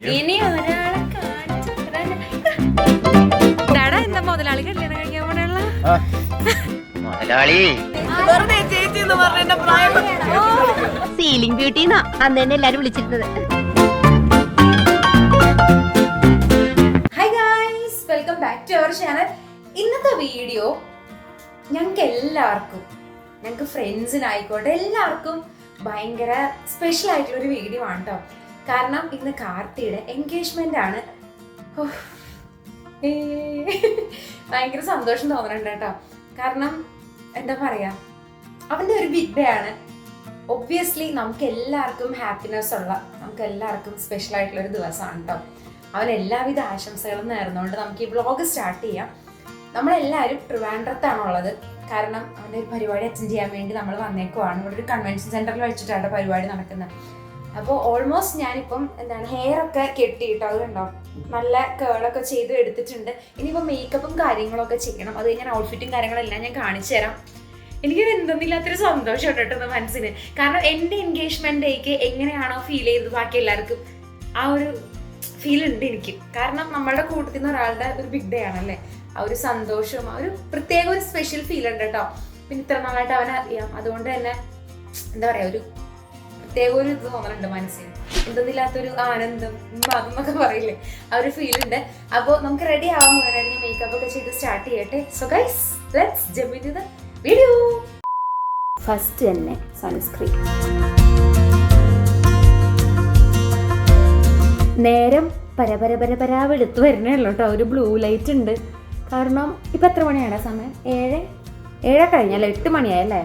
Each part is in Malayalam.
ഇനി ഒരാളെ തരാൻ. എന്താ മുതലാളി കല്യാണം കഴിക്കാൻ പോണുള്ള? മുതലാളി. സീലിംഗ് ബ്യൂട്ടി എന്നാ അന്ന് തന്നെ എല്ലാരും വിളിച്ചിരുന്നത്. Hi guys welcome back to our channel ഇന്നത്തെ വീഡിയോ ഞങ്ങൾക്ക് എല്ലാവർക്കും ഞങ്ങൾക്ക് ഫ്രണ്ട്സിനായിക്കോട്ടെ എല്ലാവർക്കും ഭയങ്കര സ്പെഷ്യൽ ആയിട്ടുള്ള ഒരു വീഡിയോ ആണ് കേട്ടോ കാരണം ഇന്ന് കാർത്തിയുടെ എൻഗേജ്മെന്റ് ആണ്. ഭയങ്കര സന്തോഷം തോന്നുന്നുണ്ട് കേട്ടോ. കാരണം എന്താ പറയാ അവന്റെ ഒരു ബിഗ് ഡേ ആണ്. ഒബ്വിയസ്ലി നമുക്ക് എല്ലാവർക്കും ഹാപ്പിനെസ് ഉള്ള നമുക്ക് എല്ലാവർക്കും സ്പെഷ്യൽ ആയിട്ടുള്ള ഒരു ദിവസമാണ് കേട്ടോ അവൻ എല്ലാവിധ ആശംസകളും നേർന്നുകൊണ്ട് നമുക്ക് ഈ വ്ളോഗ് സ്റ്റാർട്ട് ചെയ്യാം. നമ്മളെല്ലാവരും ട്രിവാൻഡ്രത്താണ് ഉള്ളത്. കാരണം അവന്റെ ഒരു പരിപാടി അറ്റൻഡ് ചെയ്യാൻ വേണ്ടി നമ്മൾ വന്നേക്കുവാണ്. ഇവിടെ ഒരു കൺവെൻഷൻ സെന്ററിൽ വെച്ചിട്ടാണ് പരിപാടി നടക്കുന്നത്. അപ്പോൾ ഓൾമോസ്റ്റ് ഞാനിപ്പം എന്താണ് ഹെയർ ഒക്കെ കെട്ടിയിട്ടോ അതുണ്ടോ? നല്ല കേളൊക്കെ ചെയ്ത് എടുത്തിട്ടുണ്ട്. ഇനിയിപ്പോൾ മേക്കപ്പും കാര്യങ്ങളൊക്കെ ചെയ്യണം. അത് ഞാൻ ഔട്ട്ഫിറ്റും കാര്യങ്ങളെല്ലാം ഞാൻ കാണിച്ചു തരാം. എനിക്കൊരു എന്തെന്നില്ലാത്തൊരു സന്തോഷം കേട്ടോ മനസ്സിന്. കാരണം എന്റെ എൻഗേജ്മെന്റ് ഡേക്ക് എങ്ങനെയാണോ ഫീൽ ചെയ്തത് ബാക്കി എല്ലാവർക്കും ആ ഒരു ഫീൽ ഉണ്ട് എനിക്ക്. കാരണം നമ്മളുടെ കൂട്ടത്തിൽ നിന്ന് ഒരാളുടെ ഒരു ബിഗ് ഡേ ആണല്ലേ? ആ ഒരു സന്തോഷം ആ ഒരു പ്രത്യേക ഒരു സ്പെഷ്യൽ ഫീൽ ഉണ്ട് കേട്ടോ. പിന്നെ ഇത്ര നാളായിട്ട് അവനെ അറിയാം. അതുകൊണ്ട് തന്നെ എന്താ പറയുക ഒരു പ്രത്യേക ഒരു ഇത് തോന്നുന്നുണ്ട് മനസ്സിന്. എന്തെന്നില്ലാത്തൊരു ആനന്ദം അതെന്നൊക്കെ പറയില്ലേ. ആ ഒരു ഫീൽ ഉണ്ട്. അപ്പോൾ നമുക്ക് റെഡി ആവാൻ മുന്നേ മേക്കപ്പ് ഒക്കെ ചെയ്ത് സ്റ്റാർട്ട് ചെയ്യട്ടെ. So guys let's jump in the video first തന്നെ സൺസ്ക്രീൻ നേരം പരപര പരപര വെളുത്ത് വരണേ ഉള്ളൂ കേട്ടോ ഒരു ബ്ലൂ ലൈറ്റ് ഉണ്ട്. കാരണം ഇപ്പം എത്ര മണിയാണ് സമയം? ഏഴ്? ഏഴ കഴിഞ്ഞല്ലേ? എട്ട് മണിയായല്ലേ?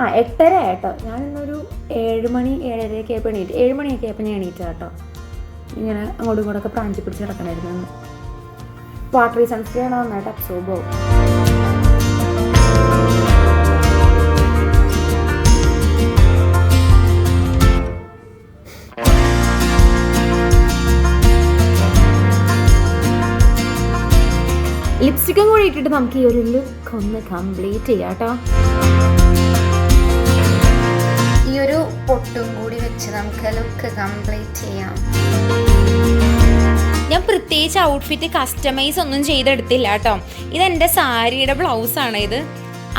ആ എട്ടര ആയിട്ടോ ഞാനിന്നൊരു ഏഴ് മണി ഏഴരയൊക്കെ ആയപ്പോൾ എണീറ്റ്. ഏഴ് മണിയൊക്കെ ആയപ്പോൾ ഞാൻ എണീറ്റ കേട്ടോ. ഇങ്ങനെ അങ്ങോട്ടും ഇങ്ങോട്ടൊക്കെ പ്രാഞ്ചി പിടിച്ച് നടക്കണമായിരുന്നു വാട്ടറി സൺസ്ക്രീൻ നന്നായിട്ട് അബ്സോർബ് ആവും. ലിപ്സ്റ്റിക്കും കൂടി ഇട്ടിട്ട് നമുക്ക് ഈ ഒരു ലുക്ക് ഒന്ന് കംപ്ലീറ്റ് ചെയ്യാം കേട്ടോ. പൊട്ടും കൂടി വെച്ച് നമുക്ക് ലുക്ക് കംപ്ലീറ്റ് ചെയ്യാം. ഞാൻ പ്രത്യേകിച്ച് ഔട്ട്ഫിറ്റ് കസ്റ്റമൈസ് ഒന്നും ചെയ്തെടുത്തില്ല കേട്ടോ. ഇതെന്റെ സാരിയുടെ ബ്ലൗസാണ് ഇത്.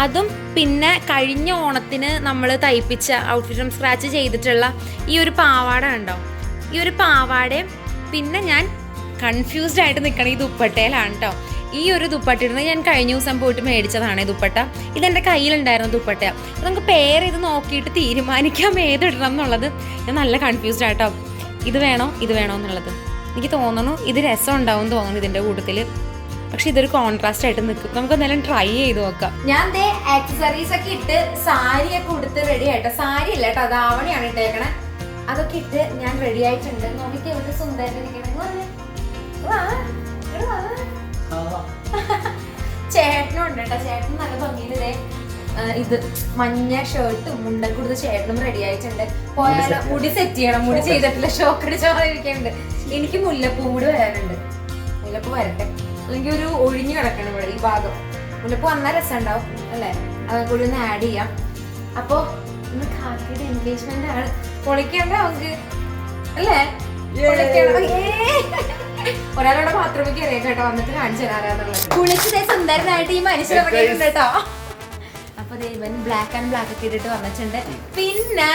അതും പിന്നെ കഴിഞ്ഞ ഓണത്തിന് നമ്മൾ തയ്പ്പിച്ച ഔട്ട്ഫിറ്റും സ്ക്രാച്ച് ചെയ്തിട്ടുള്ള ഈ ഒരു പാവാട ഉണ്ടോ ഈ ഒരു പാവാടയും പിന്നെ ഞാൻ കൺഫ്യൂസ്ഡ് ആയിട്ട് നിൽക്കണ ഈ ദുപ്പട്ടയിലാണ് കേട്ടോ. ഈ ഒരു ദുപ്പട്ട ഇടുന്നത് ഞാൻ കഴിഞ്ഞ ദിവസം പോയിട്ട് മേടിച്ചതാണ് ദുപ്പട്ട. ഇതെന്റെ കയ്യിലുണ്ടായിരുന്ന ദുപ്പട്ട. നമുക്ക് പേര് ഇത് നോക്കിയിട്ട് തീരുമാനിക്കാം ഏതിടണം എന്നുള്ളത്. ഞാൻ നല്ല കൺഫ്യൂസ്ഡ് ആട്ടോ. ഇത് വേണോ? ഇത് വേണോ എന്നുള്ളത്. എനിക്ക് തോന്നുന്നു ഇത് രസം ഉണ്ടാവും തോന്നുന്നു ഇതിന്റെ കൂട്ടത്തിൽ പക്ഷെ ഇതൊരു കോൺട്രാസ്റ്റ് ആയിട്ട് നിൽക്കും നമുക്ക് എന്തായാലും ട്രൈ ചെയ്ത് നോക്കാം. ഞാൻ ദേ ആക്സസറീസ് ഒക്കെ ഇട്ട് സാരി ഒക്കെ ഉടുത്ത് റെഡി ആയിട്ട്. സാരി അല്ല കേട്ടോ ധാവണിയാണ് ഇട്ടേക്കണേ. അതൊക്കെ ഇട്ട് ഞാൻ റെഡി ആയിട്ടുണ്ട്. നോക്കി എവിടെ സുന്ദരിക്കണേ ചേട്ടനും ഉണ്ട് കേട്ടോ ചേട്ടൻ നല്ല ഭംഗിയിൽ ഇതേ മഞ്ഞ ഷർട്ടും മുണ്ടൊക്കെ കൊടുത്ത് ചേട്ടനും റെഡി ആയിട്ടുണ്ട്. പോയാലോ മുടി സെറ്റ് ചെയ്യണം. മുടി ചെയ്തിട്ടില്ല. ഷോക്ക് അടിച്ചോണ്ടിരിക്കുന്നുണ്ട് എനിക്ക് മുല്ലപ്പൂ കൂടി വരാനുണ്ട്. മുല്ലപ്പൂ വരട്ടെ. അല്ലെങ്കിൽ ഒരു ഒഴിഞ്ഞു കിടക്കണം ഇവിടെ ഈ ഭാഗം. മുല്ലപ്പൂ വന്നാൽ രസമുണ്ടാവും അല്ലേ? അത് കൂടി ഒന്ന് ആഡ് ചെയ്യാം. അപ്പോ ഇന്ന് കാക്കിയുടെ എൻഗേജ്മെന്റ് ആണ്. പൊളിക്കണ്ട നമുക്ക്. അല്ലേ? പൊളിക്കണം. ഏയ്. ഒരാളുടെ ബാത്റൂമിൽ കയറിയ കേട്ടോ. വന്നിട്ട് കാണിച്ചു തരാറാന്നുള്ളത് കുളിച്ചതേ സുന്ദരനായിട്ട് ഈ മനുഷ്യൻ കേട്ടോ. അപ്പൊ ദേ ഇവൻ ബ്ലാക്ക് ആൻഡ് ബ്ലാക്ക് ഒക്കെ ഇട്ടിട്ട് വന്നിട്ടുണ്ട്. പിന്നെ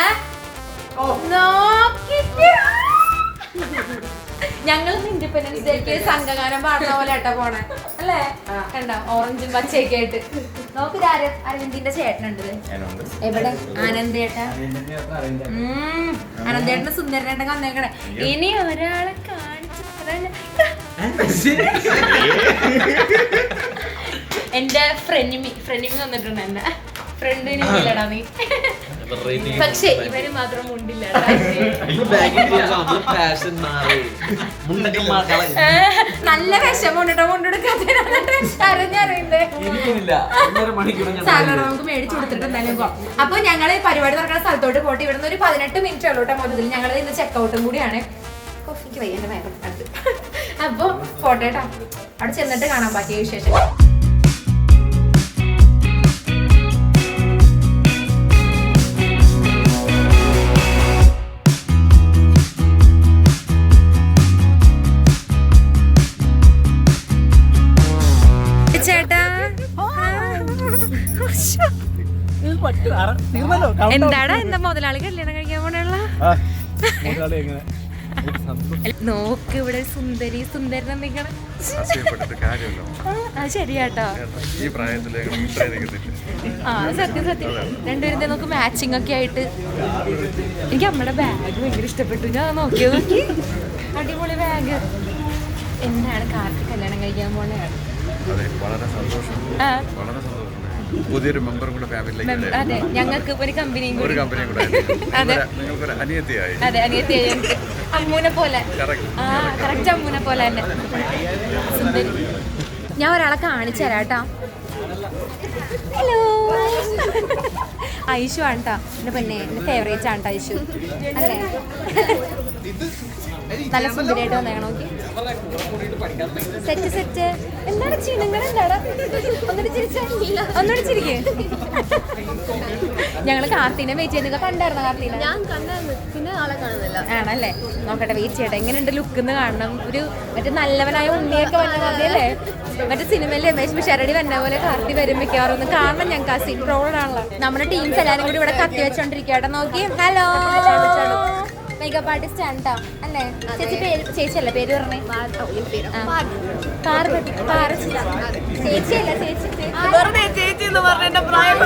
നോക്കിട്ട് ഞങ്ങൾ ഇൻഡിപെൻഡൻസ് ഡേക്ക് സംഘഗാനം പാടുന്ന പോലെ കേട്ടോ പോണേ. അല്ലേ? കണ്ടോ? ഓറഞ്ചും പച്ചയൊക്കെ ആയിട്ട്. നോക്ക് അരവിന്ദിന്റെ ചേട്ടനുണ്ട്. എവിടെ? ആനന്ദേട്ട ആനന്ദേട്ടന് സുന്ദരനേട്ടൻ വന്നേക്കണേ. ഇനി ഒരാളെ തരാൻ എന്റെ ഫ്രണ്ടിമി ഫ്രണ്ടിമി വന്നിട്ടുണ്ട് എന്നെ. ഫ്രണ്ടിന് ഇല്ലടാ നീ. പക്ഷേ ഇവർ മാത്രം മുണ്ടില്ല. നല്ല വിഷമുണ്ടോ സാധാരണ നമുക്ക് മേടിച്ചു കൊടുത്തിട്ട് എന്തായാലും പോവാം. അപ്പൊ ഞങ്ങൾ പരിപാടി നടക്കുന്ന സ്ഥലത്തോട്ട് പോട്ടെ. ഇവിടുന്ന് ഒരു പതിനെട്ട് മിനിറ്റ് ഉള്ളൂ കേട്ടോ മൊത്തത്തിൽ. ഞങ്ങൾ ഇന്ന് ചെക്കൗട്ടും കൂടിയാണ്. വയ്യ എന്റെ വയറ് അടുത്ത് അപ്പോൾ പോട്ടെ അവിടെ ചെന്നിട്ട് കാണാൻ പറ്റിയ വിശേഷം എന്താടാ എന്താ മുതലാളി കല്യാണം കഴിക്കാൻ പോണുള്ള? നോക്ക് ഇവിടെ സുന്ദരി നിങ്ങൾ. ആശയപ്പെട്ടിട്ട് കാര്യമല്ലോ. ശരിയാട്ടോ. ഈ പ്രായത്തിൽ ആ സത്യം സത്യം. രണ്ടുപേരും നമുക്ക് മാച്ചിങ് ഒക്കെ ആയിട്ട്. എനിക്ക് അമ്മയുടെ ബാഗ് ഭയങ്കര ഇഷ്ടപ്പെട്ടു. ഞാൻ നോക്കിയത് നോക്കി? അടിപൊളി ബാഗ് എന്താണ് കാർക്ക് കല്യാണം കഴിക്കാൻ പോണേ? അതെ വളരെ സന്തോഷം. വളരെ സന്തോഷം പുതിയൊരു മെമ്പർ കൂടെ ഫാമിലിയിലേക്ക് അതെ ഞങ്ങൾക്ക് ഒരു കമ്പനിയും ഒരു കൂടി കമ്പനിയും കൂടെ. അതെ. നിങ്ങൾക്കൊരു- നിങ്ങൾക്കൊരു അനിയത്തിയായി. അതെ അനിയത്തിയായി. അമ്മൂനെ പോലെ. ആ കറക്റ്റ് അമ്മൂനെ പോലെ തന്നെ. സുന്ദരി. ഞാൻ ഒരാളെ കാണിച്ചു തരാം കേട്ടോ. ഹലോ ഐഷു ആണ് കേട്ടോ. എന്റെ പെണ്ണെ എന്റെ ഫേവറേറ്റ് ആണ് കേട്ടോ ഐഷു. അല്ലേ? നല്ല സുന്ദരിയായിട്ട് വന്നേക്കണം ഓക്കെ സെറ്റ് സെറ്റ്. എന്താണ് ചിണങ്ങൾ എന്താണ് ഒന്നുകൂടി ചിരിച്ചാ ഒന്നുകൂടി ചിരിക്കേ. ഞങ്ങൾ കാർത്തിനെ വെയിറ്റ് ചെയ്യുന്നത് കണ്ടായിരുന്നു കാർത്തിനെ? ഞാൻ കണ്ടായിരുന്നു. പിന്നെ ആളെ കാണുന്നില്ല. ആണല്ലേ? നോക്കട്ടെ വെയിറ്റ് ചെയ്യട്ടെ. എങ്ങനെയുണ്ട് ലുക്ക് എന്ന് കാണണം. ഒരു മറ്റേ നല്ലവനായ ഉണ്ണിയൊക്കെ വന്ന മതിയല്ലേ മറ്റേ സിനിമയിൽ രമേശ് പിഷാരടി വന്ന പോലെ കാർത്തി വരും മിക്കവാറും. ഒന്ന് കാണണം ഞങ്ങൾക്ക് ആ സീൻ പ്രോളാണല്ലോ നമ്മുടെ ടീംസ് എല്ലാവരും കൂടി ഇവിടെ കത്തി വെച്ചോണ്ടിരിക്കട്ടെ നോക്കി. ഹലോ മേക്കപ്പ് ആർട്ടിസ്റ്റ് ആണ് കേട്ടോ അല്ലേ? ചേച്ചി പേര് ചേച്ചിയല്ല? പേര് പറഞ്ഞേ. കാർ ചേച്ചിയല്ല ചേച്ചി ചേച്ചി. വെറുതെ ചേച്ചി എന്ന് പറഞ്ഞ എന്റെ പ്രായം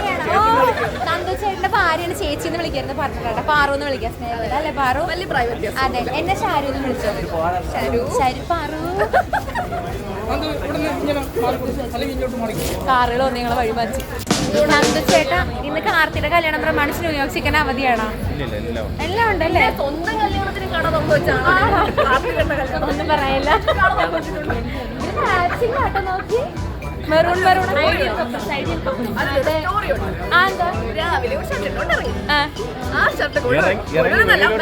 നന്ദു ചേട്ടന്റെ ഭാര്യയാണ് ചേച്ചി എന്ന് വിളിക്കുന്നത് പറഞ്ഞിട്ടുണ്ട് പാറു എന്ന് വിളിക്കാം സ്നേഹത്തിൽ അല്ലെ പാറു? വലിയ പ്രായം അതെ. എന്നെ ഷാരു എന്ന് വിളിച്ചോ? ഷാരു. ഷാരു പാറു. കാറുകൾ ഒന്ന് വഴി മാറ്റി. ചേട്ടാ ഇന്ന് കാർത്തിയുടെ കല്യാണം പ്രമാണിച്ച് ന്യൂയോർക്ക് ചിക്കൻ അവധിയാണോ? എല്ലാം ഉണ്ടല്ലേ സ്വന്തം കല്യാണത്തിന് കട ഒന്നും ആട്ടോ നോക്കി മെറൂൺ മെറൂൺ. രാവിലെ ഒരു ഷർട്ട് ആ. ഷർട്ട്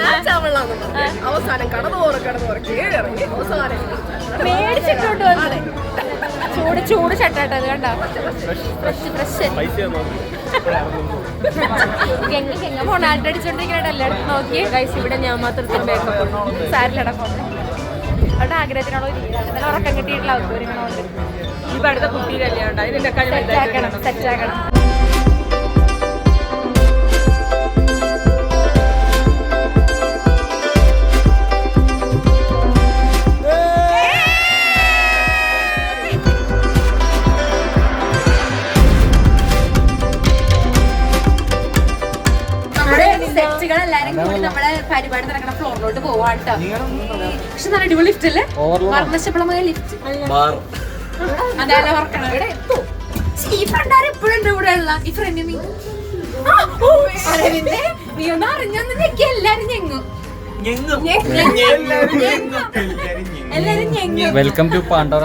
മാച്ച് ആവണമെന്ന് അവസാനം അവസാനം മേടിച്ചിട്ടോട്ട് വന്നത് ചൂട് ചൂട് അത് കണ്ടോ? ഫ്രഷ് ഫ്രഷ് ഗംഗ എല്ലായിടത്തും നോക്കി. ഗൈസ് ഇവിടെ ഞാൻ മാത്രം മേക്കപ്പ് സാരിലടാ അവിടെ ആഗ്രഹത്തിനുള്ള ഉറക്കം കിട്ടിയിട്ടുള്ള ഒരുങ്ങണോണ്ട് ഇപ്പൊ അടുത്ത കുട്ടി കല്യാണം സെറ്റാക്കണം സെറ്റ് നടക്കുന്ന ഫ്ലോറിലോട്ട് പോവാണ് കേട്ടോ പക്ഷെ നല്ല അടിപൊളി ലിഫ്റ്റ് അല്ലേ? വർണശബളമായ ലിഫ്റ്റ് ബാർ അതായത് ഓർക്കണം ഇവിടെ എത്തും ഈ പണ്ടാരം എപ്പോഴും ഉണ്ട് ഇവിടെ ഉള്ള ഈ ഫ്രണ്ടിൽ നീ. ആ, ഓ, അരവിന്ദ്, നീ ഒന്ന് അറിഞ്ഞൊന്ന് ഞെക്കി. എല്ലാരും ഞെങ്ങും. ഞെങ്ങും. ഞെങ്ങും. ഞെങ്ങും. എല്ലാരും ഞെങ്ങും. വെൽക്കം ടു പാണ്ഡവ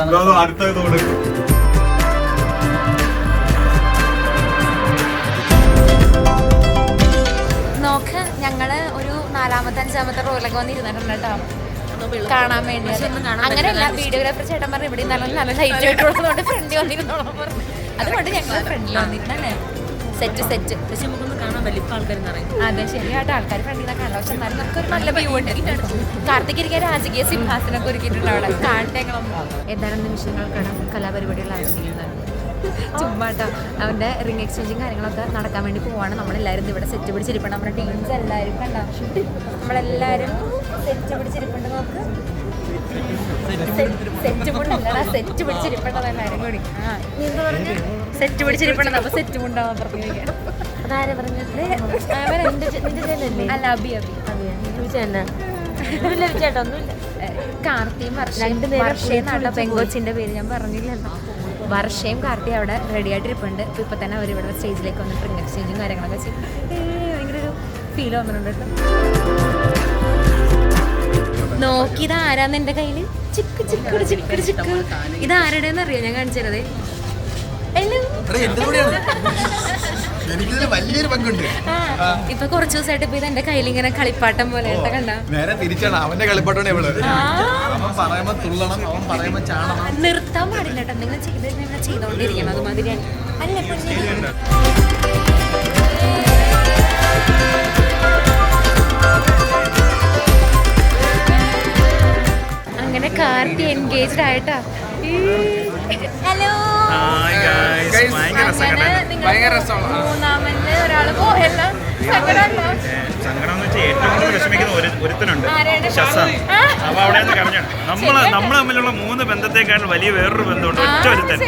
നാലാമത്തെ അഞ്ചാമത്തെ റോയിലൊക്കെ വന്നിരുന്നിട്ടുണ്ട് കേട്ടോ. കാണാൻ വേണ്ടി അങ്ങനെയല്ല വീഡിയോഗ്രാഫർ ചേട്ടൻ പറഞ്ഞു ഇവിടെ നല്ല നല്ല ലൈറ്റ് ആയിട്ടുള്ളതുകൊണ്ട് ഫ്രണ്ട് വന്നിരുന്നോളാം പറഞ്ഞു. അതുകൊണ്ട് ഞങ്ങൾ ഫ്രണ്ടിൽ വന്നിരുന്നല്ലേ? Set set. പക്ഷെ നമുക്കൊന്ന് കാണാൻ വലിയ ആൾക്കാർ അതെ ശരിയായിട്ട് ആൾക്കാർ ഫ്രണ്ടിൽ നിന്ന് കണ്ടോ പക്ഷെ എന്നാലും നമുക്കൊരു നല്ല വ്യൂ ഉണ്ട്. കാർത്തിക് ഇരിക്കാൻ രാജകീയ സിംഹാസനമൊക്കെ ഒരുക്കിയിട്ടുണ്ട് അവിടെ. കാണട്ടെ ഏതാനും നിമിഷങ്ങൾക്കാണ് കലാപരിപാടികൾ ആരംഭിക്കുന്നത് ചുമ്മാട്ടോ. അവന്റെ റിംഗ് എക്സ്ചേഞ്ചും കാര്യങ്ങളൊക്കെ നടക്കാൻ വേണ്ടി പോവാണ്. നമ്മളെല്ലാവരും ഇവിടെ സെറ്റ് പിടിച്ചിരിപ്പുണ്ട്. നമ്മുടെ ടീംസ് എല്ലാവരും കണ്ട നമ്മളെല്ലാവരും സെറ്റ് പിടിച്ചിരിപ്പുണ്ട് നോക്ക്. സെറ്റ് മുണ്ടല്ലടാ സെറ്റ് പിടിച്ചിരിപ്പുണ്ടത് എല്ലാവരും കൂടി. ആ സെറ്റ് പിടിച്ചിരിപ്പുണ്ട് അപ്പൊ സെറ്റ് മുണ്ടാവാൻ പറഞ്ഞു അതാരെ പറഞ്ഞത്? അല്ല അബി അബി. ചേട്ടാ ഒന്നുമില്ല. കാർത്തിയും വർഷയും വർഷയും നാട്ട പെങ്കോച്ചിന്റെ പേര്. ഞാൻ പറഞ്ഞില്ലല്ലോ. വർഷയും കാർത്തി അവിടെ റെഡി ആയിട്ടിരിപ്പുണ്ട്. അപ്പോൾ ഇപ്പോൾ തന്നെ അവർ ഇവിടെ സ്റ്റേജിലേക്ക് വന്ന് ഡ്രിങ്ക് എക്സ്ചേഞ്ചും കാര്യങ്ങളൊക്കെ ചെയ്യും. ഭയങ്കര ഒരു ഫീൽ വന്നിട്ടുണ്ട് നോക്കി ഇത് ആരാന്ന് എന്റെ കയ്യിൽ? ചിക്ക് ചിക്ക് ചിക്ക് ചിക്ക്. ഇത് ആരുടെന്ന് അറിയോ? ഞാൻ കാണിച്ചത് എനിക്കിതിൽ വലിയൊരു പങ്കുണ്ട്. ഇപ്പൊ കുറച്ച് ദിവസമായിട്ട് ഇപ്പൊ ഇത് എന്റെ കയ്യിൽ ഇങ്ങനെ കളിപ്പാട്ടം പോലെ കണ്ട നേരെ തിരിച്ചാണ്. അവന്റെ കളിപ്പാട്ടാണ് ഇവൾ. അവൻ പറയുമ്പോ തുള്ളണം അവൻ പറയുമ്പോ ചാടണം. നിർത്താൻ പാടില്ല കേട്ടോ. നിങ്ങൾ ചെയ്ത് ചെയ്തോണ്ടിരിക്കണം. അതുമാതിരിയാണ് അല്ല പൊന്നേ. അങ്ങനെ കാർത്തി എൻഗേജ്ഡ് ആയിട്ടാ. ഹലോ ഭയങ്കര രസമാണ് സങ്കടം. എന്ന് വെച്ചാൽ ഏറ്റവും കൂടുതൽ വിഷമിക്കുന്ന ഒരു ഒരുത്തനുണ്ട്. അപ്പൊ അവിടെ നിന്ന് നമ്മൾ നമ്മൾ തമ്മിലുള്ള മൂന്ന് ബന്ധത്തെക്കാൾ വലിയ വേറൊരു ബന്ധമുണ്ട് ഒറ്റ ഒരുത്തൻ.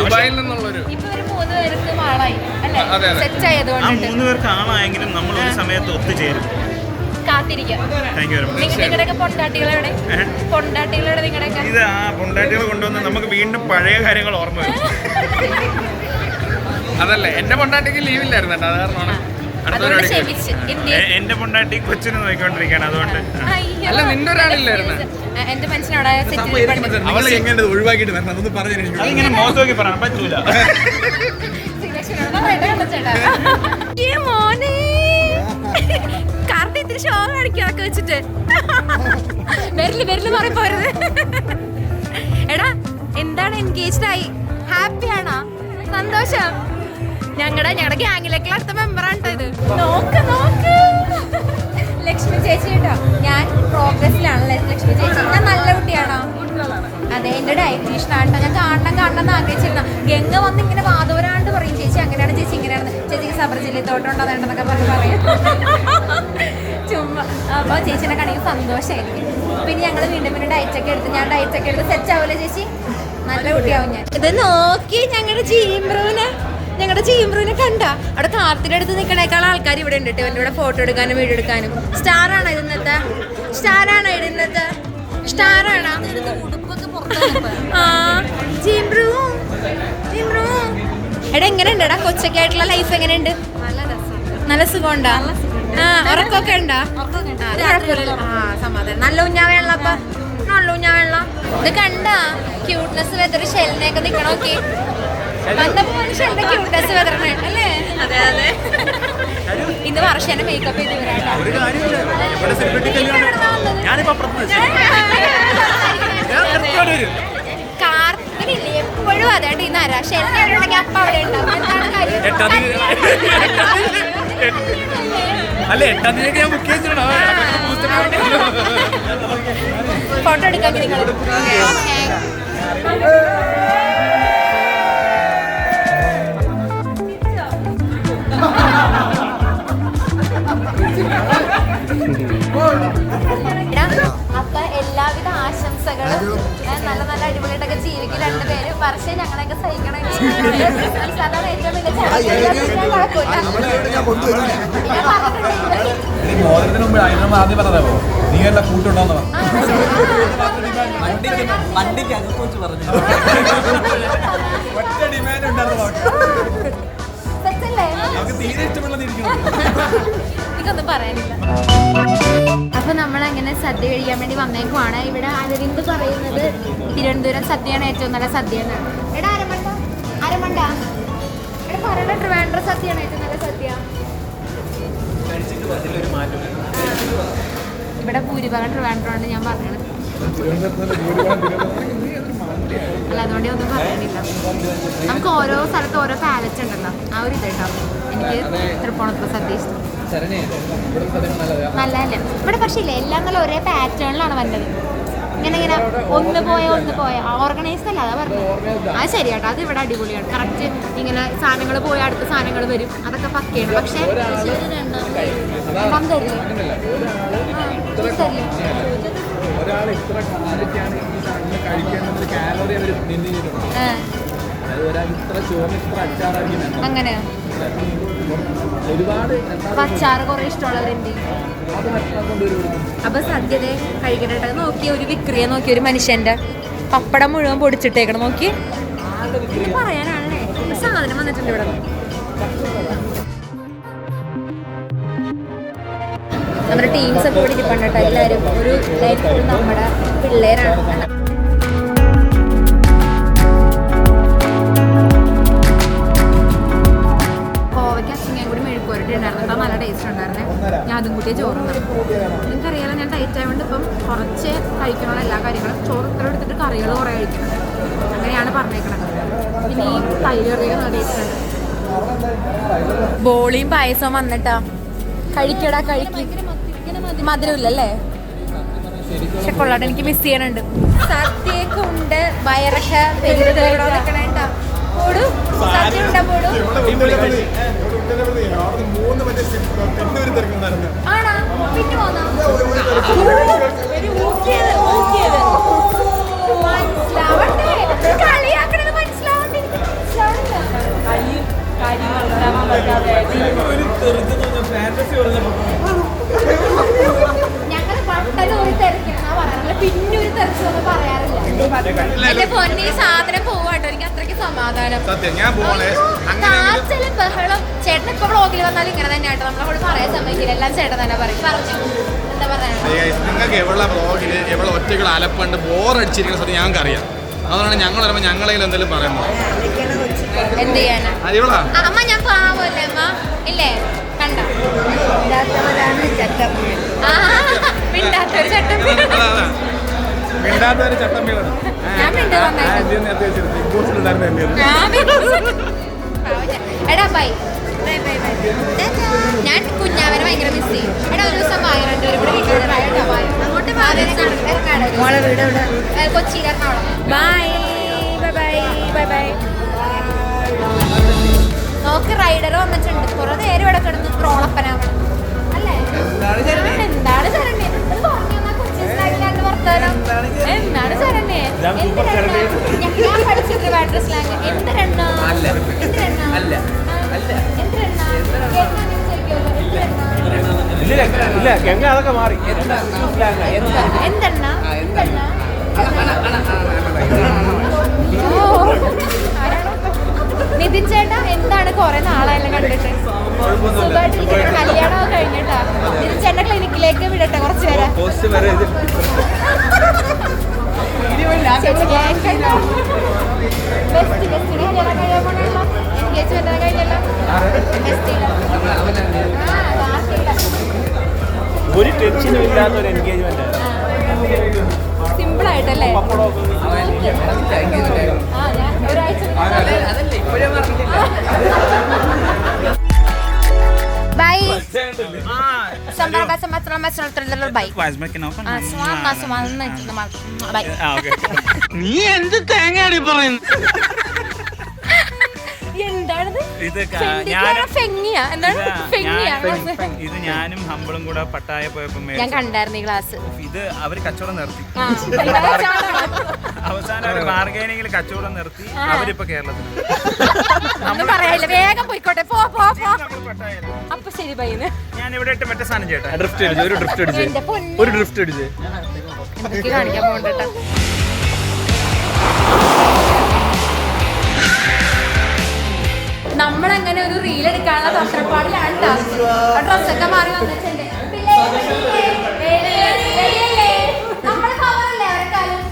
ദുബായിൽ നിന്നുള്ളൊരു ആ മൂന്ന് പേർക്ക് ആളായെങ്കിലും നമ്മൾ ഒരു സമയത്ത് ഒത്തുചേരും. കാത്തിരിക്കാം താങ്ക് യു വെരി മച്ച് നിങ്ങൾ നിങ്ങളുടെയൊക്കെ പൊണ്ടാട്ടികളെവിടെ ഏഹ്? പൊണ്ടാട്ടികളെവിടെ നിങ്ങളുടെയൊക്കെ? ഇത് ആ പൊണ്ടാട്ടികൾ കൊണ്ടുവന്ന് നമുക്ക് വീണ്ടും പഴയ കാര്യങ്ങൾ ഓർമ്മ വരും. അതല്ല എന്റെ പൊണ്ടാട്ടിക്ക് ലീവില്ലായിരുന്നു കേട്ടോ അത് കാരണമാണ് എന്റെ പൊണ്ടാട്ടി കൊച്ചിനെ നോക്കിക്കൊണ്ടിരിക്കുകയാണ് അതുകൊണ്ട്. അല്ല, നിന്റെ ഒരാളില്ലായിരുന്നു? എന്റെ അതിങ്ങനെ പറയാൻ പറ്റൂല. മോനെ. കാർത്തി ഷോ കാണിക്കാതൊക്കെ വെച്ചിട്ട്. വരൽ വരൽ പറയും പോരുത് എടാ എന്താണ് എൻഗേജ്ഡ് ആയി? ഹാപ്പി ആണോ? സന്തോഷം. ഞങ്ങളുടെ ഞങ്ങളുടെ ഗ്യാങ്ങിലേക്കുള്ള അടുത്ത മെമ്പറാണ് കേട്ടോ ഇത്. നോക്ക് നോക്ക്. ലക്ഷ്മി ചേച്ചി കേട്ടോ ഞാൻ പ്രോഗ്രസ്സിലാണ് ലക്ഷ്മി ചേച്ചി ഞാൻ നല്ല കുട്ടിയാണോ? അതെ എന്റെ ഡയറ്റീഷ്യൻ ആട്ടോ ഞാൻ കാണണം കാണണം എന്ന് ആഗ്രഹിച്ചിരുന്ന. ഗംഗ വന്ന് ഇങ്ങനെ വാദോരാണ്ട് പറയും ചേച്ചി അങ്ങനെയാണ് ചേച്ചി ഇങ്ങനെയാണ്. ചേച്ചിക്ക് സബർ ജില്ലത്തോട്ടുണ്ടോ അതുണ്ടെന്നൊക്കെ പറഞ്ഞ് പറയും. ചുമ്മാ അപ്പോൾ ചേച്ചീനെ കാണിക്കും സന്തോഷമായിരിക്കും പിന്നെ ഞങ്ങൾ വീണ്ടും പിന്നെ ഡയറ്റ് ഒക്കെ എടുത്ത് ഞാൻ ഡയറ്റ് ഒക്കെ എടുത്ത് സെറ്റ് ആവില്ല ചേച്ചി? നല്ല കുട്ടിയാവും ഞാൻ. ഇത് നോക്കി ഞങ്ങളുടെ ചീമ്പ്രൂനെ ഞങ്ങളുടെ ചീമ്പ്രൂനെ കണ്ട? അവിടെ കാർത്തിന്റെ അടുത്ത് നിൽക്കണേക്കാൾ ആൾക്കാർ ഇവിടെ ഉണ്ട് കേട്ടോ ഇവിടെ ഫോട്ടോ എടുക്കാനും വീഡിയോ എടുക്കാനും. സ്റ്റാർ ആണോ ഇത് ഇന്നത്തെ? സ്റ്റാർ ആണോ ഇത് ഇന്നത്തെ? സ്റ്റാർ ആണോ? ആ ചീമ്പ്രൂ ചീമ്പ്രൂ എടാ എങ്ങനെയുണ്ട്? എടാ കൊച്ചൊക്കെ ആയിട്ടുള്ള ലൈഫ് എങ്ങനെയുണ്ട്? നല്ല സുഖമുണ്ടോ? ഉറക്കമൊക്കെ ഉണ്ടാ? സമാധാനം. നല്ല ഉഞ്ഞാവേള്ള അപ്പൊ? നല്ല ഉഞ്ഞാവേള്ള ഇത് കണ്ട ക്യൂട്ട്നെസ് വെതർ ഷെല്ലിനെയൊക്കെ നിക്കണ നോക്കി. വന്നപ്പോ ഷെല്ലിന്റെ ക്യൂട്ട്നെസ് വെതറണേ അല്ലേ? അതെ അതെ. ഇന്ന് വർഷേനെ മേക്കപ്പ് ചെയ്ത് വരാട്ടോ കാർത്തിനില്ലേ എപ്പോഴും അതെ ഇന്ന് ആരാ ഷെല്ലിനെ അവിടെ ഉണ്ടെങ്കിൽ അപ്പ അവിടെ ഉണ്ടാവും. എന്താണ് കാര്യം? അല്ല എട്ടാം തീയതി ഞാൻ ബുക്ക് ചെയ്തിട്ടുണ്ടോ. ഫോട്ടോ എടുക്കാൻ ആശംസകളും നല്ല നല്ല അടിപൊളിയായിട്ടൊക്കെ ജീവിക്കും രണ്ടുപേരും വർഷം ഞങ്ങളൊക്കെ സഹിക്കണം അതാണ് ഏറ്റവും വലിയ നീ എല്ലാം കൂട്ടുണ്ടോന്ന് വണ്ടിക്ക് വണ്ടിക്ക് അകത്ത് വെച്ച് പറഞ്ഞു. ഒറ്റ ഡിമാൻഡ് ഉണ്ടായിരുന്നു? നമുക്ക് തീരെ ഇഷ്ടമുള്ള എനിക്കൊന്നും പറയാനില്ല. അപ്പൊ നമ്മൾ അങ്ങനെ സദ്യ കഴിക്കാൻ വേണ്ടി വന്നേക്കുവാണ്. ഇവിടെ അരവിന്ദ് പറയുന്നത് തിരുവനന്തപുരം സദ്യയാണ് ഏറ്റവും നല്ല സദ്യ എന്നാണ് എടാ അരമണ്ട. അരമണ്ട. എടാ പറയണ ട്രിവാൻഡ്ര സദ്യയാണ് ഏറ്റവും നല്ല സദ്യ. ഇവിടെ ഭൂരിഭാഗം ട്രിവാൻഡ്രമാണ് ഞാൻ പറഞ്ഞത്. അല്ല അതുകൊണ്ട് ഒന്നും പറയാനില്ല നമുക്ക് ഓരോ സ്ഥലത്ത് ഓരോ പാലറ്റ് ഉണ്ടല്ലോ. ആ ഒരു ഇത് എനിക്ക് തൃപ്പൂണിത്തുറ സദ്യ ഇഷ്ടം. ഇവിടെ പക്ഷേ ഇല്ലേ എല്ലാം നല്ല ഒരേ പാറ്റേണിലാണ് വന്നത്. ഇങ്ങനെ ഇങ്ങനെ ഒന്ന് പോയ ഒന്ന് പോയ. ഓർഗനൈസ്ഡ് അല്ല അതാ പറഞ്ഞത്. അത് ശരി കേട്ടോ അത് ഇവിടെ അടിപൊളിയാണ്. കറക്റ്റ് ഇങ്ങനെ സാധനങ്ങൾ പോയ അടുത്ത സാധനങ്ങൾ വരും. അതൊക്കെ പക്കയാണ് പക്ഷേ അവർ തരില്ലേ അപ്പൊ അച്ചാറ് കുറെ ഇഷ്ടമുള്ളവരുണ്ട്. അപ്പൊ സദ്യതെ കഴിക്കട്ടെ. നോക്കി ഒരു വിക്രിയെ നോക്കി ഒരു മനുഷ്യന്റെ. പപ്പടം മുഴുവൻ പൊടിച്ചിട്ടേക്കണം നോക്കി പറയാനാണല്ലേ? സാധനം വന്നിട്ടുണ്ട് ഇവിടെ. നമ്മുടെ ടീംസ് ഒക്കെ ഇവിടെ ഇരിപ്പുണ്ട് കേട്ടോ. എല്ലാവരും ഒരു ലൈഫ് നമ്മുടെ പിള്ളേരാണ്. ഉണ്ടായിരുന്നു. അപ്പം നല്ല ടേസ്റ്റ് ഉണ്ടായിരുന്നേ. ഞാൻ അതും കൂട്ടിയ ചോറ് നിങ്ങൾക്കറിയാലോ ഞാൻ ടൈറ്റ് ആയതുകൊണ്ട് ഇപ്പം കുറച്ച് കഴിക്കാനുള്ള എല്ലാ കാര്യങ്ങളും ചോറ് ഇത്ര എടുത്തിട്ട് കറികൾ കുറേ കഴിക്കണം അങ്ങനെയാണ് പറഞ്ഞേക്കണത്. പിന്നെ ഈ തൈര് കറികൾ നല്ല ടേസ്റ്റ് ഉണ്ട് ബോളിയും പായസവും വന്നിട്ടാ. കഴിക്കടാ കഴിക്കും. മധുരമില്ലല്ലേ? പക്ഷെ കൊള്ളാട്ടെ എനിക്ക് മിസ് ചെയ്യണുണ്ട് സദ്യയൊക്കെ ഉണ്ട്. വയറൊക്കെ പെരുത് പോടു. സദ്യ ഉണ്ടാ പോടു? മൂന്ന് മറ്റേ കണ്ണൂര് തിരക്കുണ്ടായിരുന്നു ആണാ? പിന്നെ? ഞങ്ങൾ ഒരു തിരക്കാണ് പറയാറില്ല പിന്നെ ഒരു തിരക്കൊന്നും പറയാറില്ല. എന്റെ പൊന്നി സാധനം പോവാട്ടോ എനിക്ക് അത്രയ്ക്ക് സമാധാനം. സത്യം ഞാൻ പോണേ. അങ്ങനെ ബഹളം ഇപ്പൊ ബ്ലോഗിൽ വന്നാലും ഇങ്ങനെ തന്നെ ആട്ടോ നമ്മളോട് പറയാൻ സമ്മതിക്കില്ല. എല്ലാം ചേട്ടൻ തന്നെ പറയും. പറഞ്ഞു. എന്താ പറയാ നിങ്ങൾക്ക് എവിടെ ബ്ലോഗിൽ എവിടെ ഒറ്റകൾ അലപ്പണ്ട് ബോറടിച്ചിരിക്കുന്ന സത്യം ഞങ്ങൾക്ക് അറിയാം അതുകൊണ്ടാണ് ഞങ്ങൾ വരുമ്പോൾ ഞങ്ങളെങ്കിലും എന്തെങ്കിലും പറയുന്നത്. എന്ത് ചെയ്യാനാ? ഇവളാ? അമ്മ ഞാൻ പാവല്ലേ അമ്മ? ഇല്ലേ? കണ്ട? മിണ്ടാത്തൊരു ചട്ടം ചട്ടം എടാ ഞാൻ ബൈ. പാവം ബൈ. ഞാൻ കുഞ്ഞാവനെ ഭയങ്കര മിസ് ചെയ്യും. എടാ ഒരു ദിവസം വായ രണ്ടുപേരും കൂടെ വീട്ടിൽ ബൈ അങ്ങോട്ട് Kochi Ernakulam bye bye bye bye bye. നോക്ക് റൈഡർ വന്നിട്ടുണ്ട്. കുറെ നേരം ഇവിടെ കിടന്ന് ട്രോളപ്പനാവണം അല്ലേ? എന്താണ് വർത്താനം. എന്താണ് ശരണ്യ എന്തിനാണ് ഇല്ല ഗംഗ അതൊക്കെ മാറി എന്തെണ്ണ നിതിൻ ചേട്ടാ എന്താണ് കുറെ നാളായാലും കണ്ടിട്ട് കല്യാണമൊക്കെ കഴിഞ്ഞിട്ടാ നിതിൻ ചേട്ടൻ ക്ലിനിക്കിലേക്ക് വിടട്ടെ കുറച്ച് പേരെ. ബെസ്റ്റ് കല്യാണം കഴിയാൻ പോണല്ലോ എൻഗേജ്മെന്റ് കഴിഞ്ഞല്ലോ ടെൻഷനും ഇല്ലാത്ത ഒരു എൻഗേജ്മെന്റ് സിമ്പിൾ ആയിട്ടല്ലേ നീ എന്ത് തേങ്ങാടി പറയുന്നു? ഇതാ, ഇത് ഞാനും ഹമ്പിളും കൂടെ പട്ടായ പോയപ്പോ ഞാൻ കണ്ടായിരുന്നു ഈ ക്ലാസ് ഇത് അവർ കച്ചവടം നിർത്തി. അവസാനം ഒരു ബാർഗൈനിങ്ങിൽ കച്ചവടം നിർത്തി. അവരിപ്പോ കേരളത്തിൽ ഒന്നും വേഗം പോയിക്കോട്ടെ. പോ പോ പോ. അപ്പൊ ശരി ബൈന്ന് ഞാൻ ഇവിടെ ഇട്ട് മറ്റേ സാധനം ചേട്ടാ ഡ്രിഫ്റ്റ് അടിച്ചു ഒരു ഡ്രിഫ്റ്റ് അടിച്ചു. ഒരു ഡ്രിഫ്റ്റ് അടിച്ചു. എന്തൊക്കെ കാണിക്കാൻ പോകണ്ടോ നമ്മളങ്ങനെ ഒരു റീൽ എടുക്കാനുള്ള തന്ത്രപ്പാടിലാണ് ഡ്രസ്സൊക്കെ മാറി വന്നിട്ടുണ്ട്? നമ്മൾ അല്ലേ അവരെക്കാളും?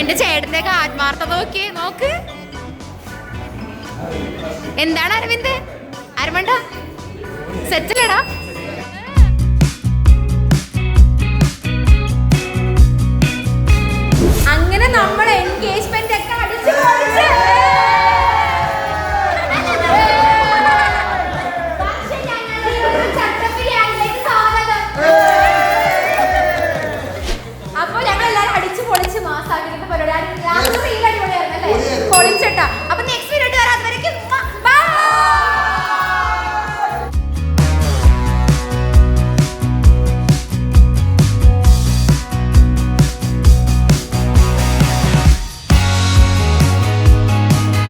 എന്റെ ചേട്ടന്റെ ഒക്കെ ആത്മാർത്ഥത നോക്കിയേ നോക്ക്. എന്താണ് അരവിന്ദ്? അരമണ്ട സെറ്റിലടാ